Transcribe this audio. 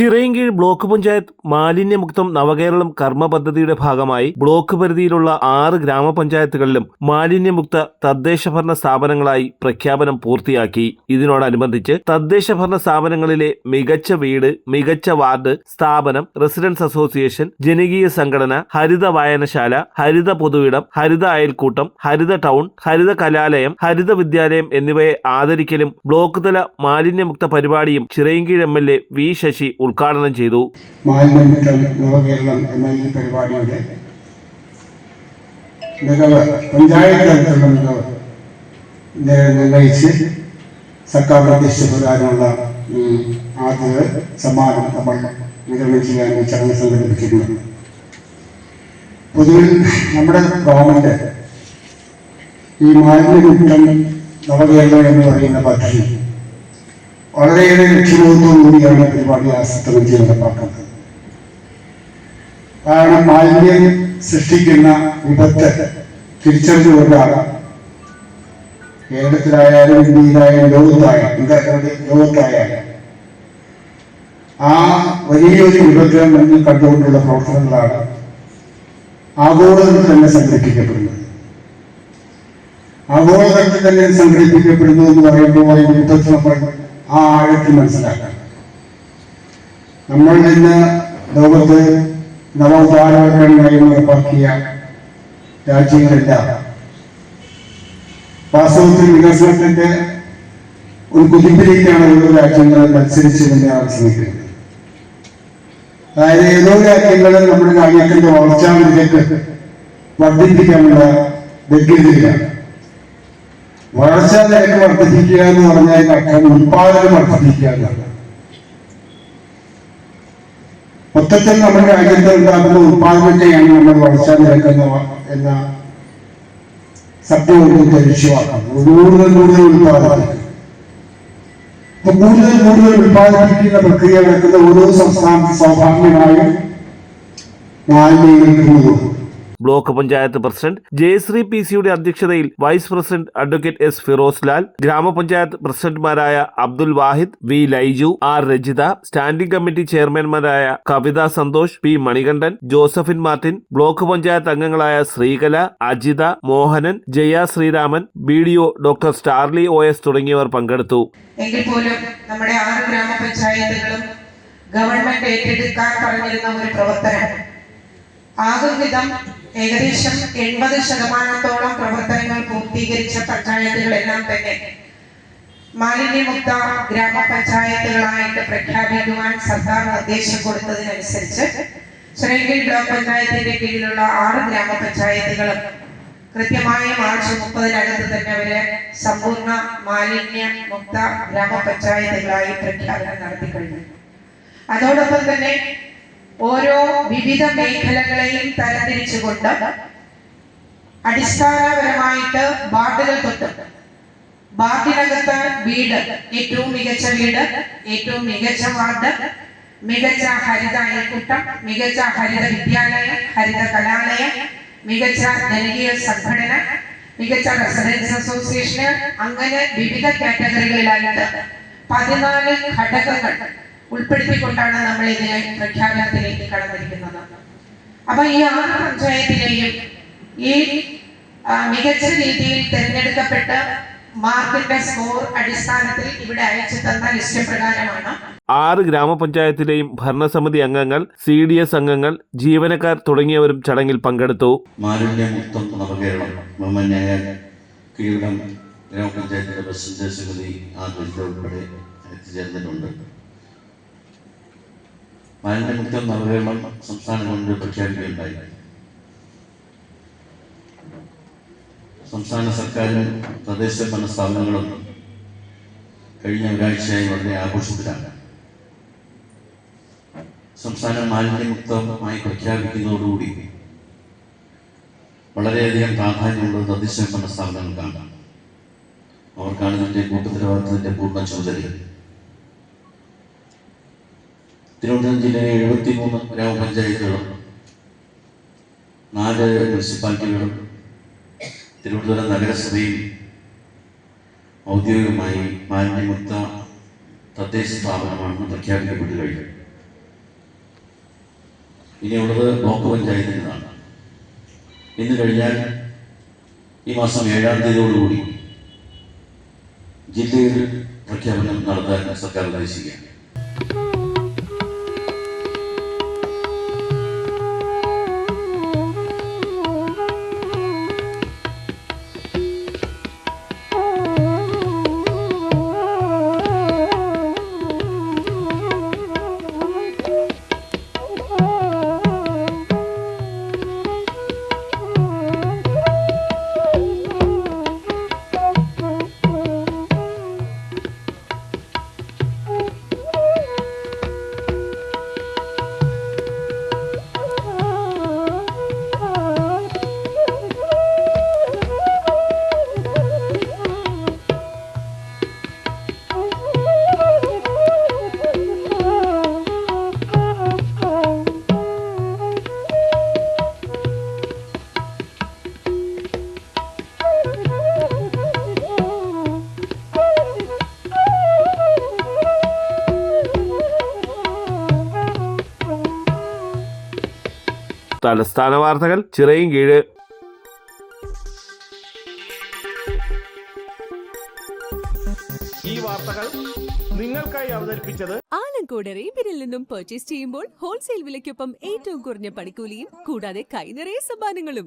Chirayinkeezhu block panchayat മാലിന്യമുക്തം നവകേരളം കർമ്മ പദ്ധതിയുടെ ഭാഗമായി ബ്ലോക്ക് പരിധിയിലുള്ള ആറ് ഗ്രാമപഞ്ചായത്തുകളിലും മാലിന്യമുക്ത തദ്ദേശഭരണ സ്ഥാപനങ്ങളായി പ്രഖ്യാപനം പൂർത്തിയാക്കി. ഇതിനോടനുബന്ധിച്ച് തദ്ദേശഭരണ സ്ഥാപനങ്ങളിലെ മികച്ച വീട് മികച്ച വാർഡ് സ്ഥാപനം റെസിഡൻസ് അസോസിയേഷൻ ജനകീയ സംഘടന ഹരിത വായനശാല ഹരിത പൊതുവിടം ഹരിത അയൽക്കൂട്ടം ഹരിത ടൗൺ ഹരിത കലാലയം ഹരിത വിദ്യാലയം എന്നിവയെ ആദരിക്കലും ബ്ലോക്ക് തല മാലിന്യമുക്ത പരിപാടിയും Chirayinkeezhu M L A V Sasi ഉദ്ഘാടനം ചെയ്തു. പരിപാടിയുടെ മികവ് പഞ്ചായത്ത് തലത്തിലുള്ള മികവ് നിർണയിച്ച് സർക്കാർ നിർദ്ദേശിച്ച പ്രകാരമുള്ള ആദ്യ സമ്മാനം നമ്മൾ വിതരണം ചെയ്യാൻ ചടങ്ങ് സംഘടിപ്പിച്ചിട്ടുണ്ട്. പൊതുവിൽ നമ്മുടെ ഗവൺമെന്റ് ഈ മാലിന്യമുക്തം നവകേരളം എന്ന് പറയുന്ന പദ്ധതി വളരെയേറെ ലക്ഷ്യബോധത്തോടുകൂടിയാണ് കൂടിയാണ് പരിപാടി ആസൂത്രണം ചെയ്ത് നടപ്പാക്കുന്നത് കാരണം മാലിന്യം സൃഷ്ടിക്കുന്ന വിപത്ത് തിരിച്ചറിഞ്ഞുകൊണ്ടാണ് കേരളത്തിലായാലും ഇന്ത്യയിലായാലും ലോകത്തായാലും ഇന്ത്യയുടെ ലോകത്തായാലും. ആ വലിയൊരു വിപത്തിനെ മുന്നിൽ കണ്ടുകൊണ്ടുള്ള പ്രവർത്തനങ്ങളാണ് ആഗോളതലത്തിൽ തന്നെ സംഘടിപ്പിക്കപ്പെടുന്നത്. ആഗോളതലത്തിൽ തന്നെ സംഘടിപ്പിക്കപ്പെടുന്നു എന്ന് പറയുമ്പോൾ ഈ വിപത്ത് നമ്മൾ ആ ആഴത്തിൽ മനസ്സിലാക്കാം നമ്മൾ ഇന്ന് ലോകത്ത് നവോത്ഥാനപരമായി ഉറപ്പാക്കിയ രാജ്യങ്ങളെല്ലാം. വാസ്തവത്തിൽ വികസനത്തിന്റെ ഒരു കുതിപ്പിലേക്കാണ് ഓരോ രാജ്യങ്ങൾ മത്സരിച്ച് ആവശ്യമിക്കുന്നത് അതായത് ഏതോ രാജ്യങ്ങളും നമ്മുടെ രാജ്യത്തിന്റെ വളർച്ചാ നിരക്ക് വർദ്ധിപ്പിക്കാനുള്ള വ്യഗ്രതയിലാണ് വളർച്ചാ നിരക്ക് വർദ്ധിപ്പിക്കുക എന്ന് പറഞ്ഞാൽ അർത്ഥം ഉൽപാദനം വർദ്ധിപ്പിക്കുക എന്നാണ് മൊത്തത്തിൽ നമ്മുടെ രാജ്യത്ത് ഉണ്ടാകുന്ന ഉൽപാദനത്തെയാണ് നമ്മൾ വളർച്ചാ നിരക്ക് എന്ന എന്ന കൊണ്ട് ലക്ഷ്യമാക്കുന്നത്. കൂടുതൽ കൂടുതൽ ഉൽപാദനം. അപ്പൊ കൂടുതൽ കൂടുതൽ ഉൽപാദിപ്പിക്കുന്ന പ്രക്രിയ നടക്കുന്ന ഓരോ സംസ്ഥാനത്തും സ്വാഭാവികമായും മാലിന്യങ്ങൾ കൂടുന്നു block panchayat president. Jayasree P സിയുടെ അധ്യക്ഷതയിൽ vice president advocate S Firoz Lal ഗ്രാമപഞ്ചായത്ത് പ്രസിഡന്റുമാരായ Abdul Wahid V Laiju R Rajitha standing committee ചെയർമാൻമാരായ Kavitha Santhosh P Manikandan Josephine Martin block panchayat അംഗങ്ങളായ Sreekala Ajitha Mohanan Jaya Sreeraman B D O doctor Starley O S തുടങ്ങിയവർ പങ്കെടുത്തു. നമ്മുടെ ആറ് ഗ്രാമപഞ്ചായത്തുകളും government ഏറ്റെടുക്കാൻ പറഞ്ഞിരുന്ന ഒരു പ്രവർത്തനം. ആകും വിധം ഏകദേശം എൺപത് ശതമാനത്തോളം പ്രവർത്തനങ്ങൾ പൂർത്തീകരിച്ച പഞ്ചായത്തുകളെല്ലാം തന്നെ മാലിന്യമുക്ത ഗ്രാമപഞ്ചായത്തുകളായിട്ട് പ്രഖ്യാപിക്കുവാൻ സർക്കാർ നിർദ്ദേശം കൊടുത്തതിനനുസരിച്ച് ശ്രീകീഴ് ബ്ലോക്ക് പഞ്ചായത്തിന്റെ കീഴിലുള്ള ആറ് ഗ്രാമപഞ്ചായത്തുകളും കൃത്യമായ മാർച്ച് മുപ്പതിനകത്ത് തന്നെ അവർ സമ്പൂർണ മാലിന്യ മുക്ത ഗ്രാമപഞ്ചായത്തുകളായി പ്രഖ്യാപനം നടത്തിക്കഴിഞ്ഞു. അതോടൊപ്പം തന്നെ ഓരോ വിവിധ മേഖലകളെയും തരംതിരിച്ചുകൊണ്ട് അടിസ്ഥാനപരമായിട്ട് വാർഡുകൾ തൊട്ട് വാർഡിനകത്ത് വീട് ഏറ്റവും മികച്ച വീട് ഏറ്റവും മികച്ച വാർഡ് മികച്ച ഹരിത അയൽക്കൂട്ടം മികച്ച ഹരിത വിദ്യാലയം ഹരിത കലാലയം മികച്ച ജനകീയ സംഘടന മികച്ച റെസിഡൻസ് അസോസിയേഷന് അങ്ങനെ വിവിധ കാറ്റഗറികളിലായിട്ട് പതിനാല് ഘടകങ്ങൾ ഉൾപ്പെടുത്തിക്കൊണ്ടാണ് നമ്മൾ ഇതിനെ പ്രഖ്യാപനത്തിലേക്ക് കടന്നിരിക്കുന്നത്. അപ്പൊ ഈ ആറ് പഞ്ചായത്തിലെയും ഈ മികച്ച രീതിയിൽ തിരഞ്ഞെടുക്കപ്പെട്ട മാർക്കിന്റെ സ്കോർ അടിസ്ഥാനത്തിൽ ഇവിടെ അയച്ചു തന്ന ലിസ്റ്റ് പ്രകാരമാണ്. ആറ് ഗ്രാമപഞ്ചായത്തിലെയും ഭരണസമിതി അംഗങ്ങൾ സി ഡി എസ് അംഗങ്ങൾ ജീവനക്കാർ തുടങ്ങിയവരും ചടങ്ങിൽ പങ്കെടുത്തു. മാലിന്യമുക്തം നവകേരളം ബഹുമാന്യായ കീഴടം ഗ്രാമപഞ്ചായത്തിന്റെ പ്രസിഡന്റ് സമിതി ആദ്യത്തെ ഉൾപ്പെടെ എത്തിച്ചേർന്നിട്ടുണ്ട് മാലിന്യമുക്തം നവകേരളം സംസ്ഥാന ഗവൺമെന്റ് പ്രഖ്യാപിക്കുകയുണ്ടായി. സംസ്ഥാന സർക്കാരും തദ്ദേശ ഭരണ സ്ഥാപനങ്ങളും കഴിഞ്ഞ ഒരാഴ്ചയായി വളരെ ആഘോഷത്തിലാണ്. സംസ്ഥാനം മാലിന്യമുക്തമായി പ്രഖ്യാപിക്കുന്നതോടുകൂടി വളരെയധികം പ്രാധാന്യമുള്ളത് തദ്ദേശ ഭരണ സ്ഥാപനങ്ങൾക്കാണ് അവർക്കാണ് ഇതിന്റെ കൂട്ടുത്തരവാദിത്തത്തിന്റെ പൂർണ ചുമതല തിരുവനന്തപുരം ജില്ലയിലെ എഴുപത്തി മൂന്ന് ഗ്രാമപഞ്ചായത്തുകളും നാല് മുനിസിപ്പാലിറ്റികളും തിരുവനന്തപുരം നഗരസഭയും ഔദ്യോഗികമായി മാലിന്യമുക്ത തദ്ദേശ സ്ഥാപനമാണെന്ന് പ്രഖ്യാപിക്കപ്പെട്ടു കഴിഞ്ഞു. ഇനിയുള്ളത് ബ്ലോക്ക് പഞ്ചായത്തിന്റെതാണ്. ഇന്ന് കഴിഞ്ഞാൽ ഈ മാസം ഏഴാം തീയതിയോടുകൂടി ജില്ലയിൽ പ്രഖ്യാപനം നടത്താൻ സർക്കാർ ഉദ്ദേശിക്കുകയാണ്. തലസ്ഥാന വാർത്തകൾ ചിറയും കീഴ്. ഈ വാർത്തകൾ നിങ്ങൾക്കായി അവതരിപ്പിച്ചത് ആലങ്കോട് റീബിനിൽ നിന്നും പർച്ചേസ് ചെയ്യുമ്പോൾ ഹോൾസെയിൽ വിലയ്ക്കൊപ്പം ഏറ്റവും കുറഞ്ഞ പണിക്കൂലിയും കൂടാതെ കൈനിറയ സമ്മാനങ്ങളും.